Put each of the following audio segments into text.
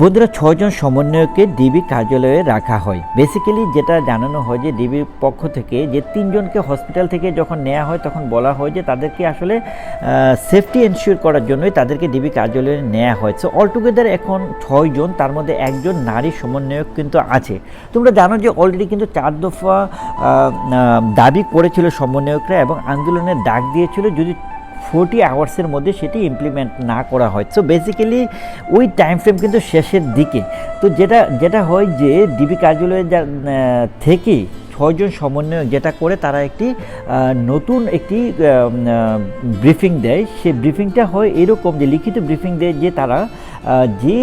বন্ধুরা ছজন সমন্বয়কে ডিবি কার্যালয়ে রাখা হয়। বেসিক্যালি যেটা জানানো হয় যে ডিবির পক্ষ থেকে যে তিনজনকে হসপিটাল থেকে যখন নেওয়া হয়, তখন বলা হয় যে তাদেরকে আসলে সেফটি এনশিওর করার জন্যই তাদেরকে ডিবি কার্যালয়ে নেওয়া হয়। সো অলটুগেদার এখন ছয়জন, তার মধ্যে একজন নারী সমন্বয়ক কিন্তু আছে। তোমরা জানো যে অলরেডি কিন্তু চার দফা দাবি করেছিল সমন্বয়করা এবং আন্দোলনের ডাক দিয়েছিল। যদি ফোরটি আওয়ার্সের মধ্যে সেটি ইমপ্লিমেন্ট না করা হয়। সো বেসিক্যালি ওই টাইম ফ্রেম কিন্তু শেষের দিকে। তো যেটা যেটা হয় যে ডিবি কার্যালয়ে থেকে ছয়জন সমন্বয়ক যেটা করে, তারা একটি নতুন একটি ব্রিফিং দেয়। সে ব্রিফিংটা হয় এরকম যে, লিখিত ব্রিফিং দেয় যে, তারা যে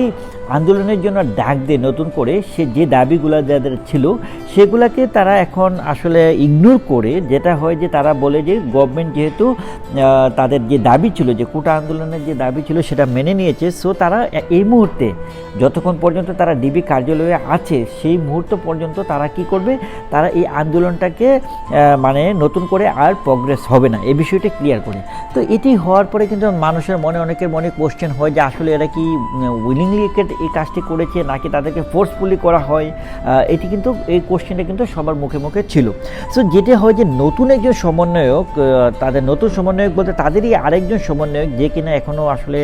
আন্দোলনের জন্য ডাক দেয় নতুন করে, সে যে দাবিগুলো যাদের ছিল সেগুলোকে তারা এখন আসলে ইগনোর করে, যেটা হয় যে তারা বলে যে গভর্নমেন্ট যেহেতু তাদের যে দাবি ছিল যে কোটা আন্দোলনের যে দাবি ছিল সেটা মেনে নিয়েছে সো তারা এই মুহূর্তে যতক্ষণ পর্যন্ত তারা ডিবি কার্যালয়ে আছে, সেই মুহূর্ত পর্যন্ত তারা কি করবে? তারা এই আন্দোলনটাকে মানে নতুন করে আর প্রগ্রেস হবে না। এই বিষয়টা ক্লিয়ার করে। তো এটি হওয়ার পরে কিন্তু মানুষের মনে, অনেকের মনে কোশ্চেন হয় যে আসলে এরা কি উইলিংলি এই কাজটি করেছে, নাকি তাদেরকে ফোর্সফুলি করা হয়? এটি কিন্তু এই কোশ্চেনটা কিন্তু সবার মুখে মুখে ছিল। সো যেটা হয় যে নতুন একজন সমন্বয়ক তাদের নতুন সমন্বয়ক বলতে তাদেরই আরেকজন সমন্বয়ক যে কিনা এখনও আসলে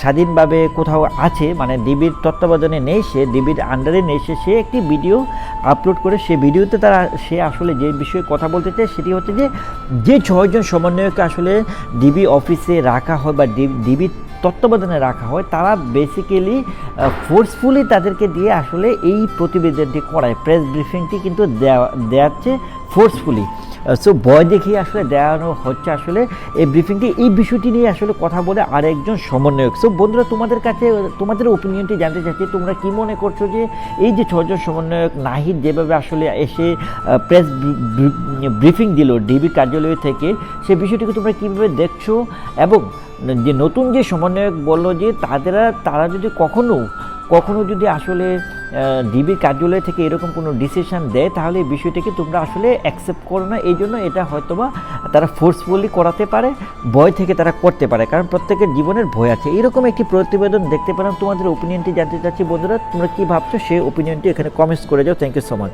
স্বাধীনভাবে কোথাও আছে মানে ডিবির তত্ত্বাবধানে নেই, সে ডিবির আন্ডারে নেই, সে সে একটি ভিডিও আপলোড করে সে ভিডিওতে তারা, সে আসলে যে বিষয়ে কথা বলতে চায় সেটি হচ্ছে যে যে ছয়জন সমন্বয়কে আসলে ডিবি অফিসে রাখা হয় বা ডিবি তত্ত্বাবধানে রাখা হয়, তারা বেসিক্যালি ফোর্সফুলি তাদেরকে দিয়ে আসলে এই প্রতিবেদনটি করায়। প্রেস ব্রিফিংটি কিন্তু দেওয়া দেওয়াচ্ছে ফোর্সফুলি সো ভয় দেখিয়ে আসলে দেওয়ানো হচ্ছে আসলে এই ব্রিফিংটি এই বিষয়টি নিয়ে আসলে কথা বলে আরেকজন সমন্বয়ক। সো বন্ধুরা, তোমাদের কাছে, তোমাদের ওপিনিয়নটি জানতে চাচ্ছি, তোমরা কি মনে করছ যে এই যে ছজন সমন্বয়ক নাহিদ যেভাবে আসলে এসে প্রেস ব্রিফিং দিল ডিবি কার্যালয় থেকে, সে বিষয়টিকে তোমরা কীভাবে দেখছ? এবং যে নতুন যে সমন্বয়ক বলল যে তাদেরা তারা যদি কখনো কখনো যদি আসলে ডিবি কার্যালয় থেকে এরকম কোনো ডিসিশন দেয়, তাহলে এই বিষয়টিকে তোমরা আসলে অ্যাকসেপ্ট করো না। এই জন্য এটা হয়তোবা তারা ফোর্সফুলি করাতে পারে, ভয় থেকে তারা করতে পারে, কারণ প্রত্যেকের জীবনের ভয় আছে। এরকম একটি প্রতিবেদন দেখতে পেলাম। তোমাদের ওপিনিয়নটি জানতে চাচ্ছি। বন্ধুরা, তোমরা কী ভাবছ? সেই ওপিনিয়নটি এখানে কমেন্টস করে যাও। Thank you so much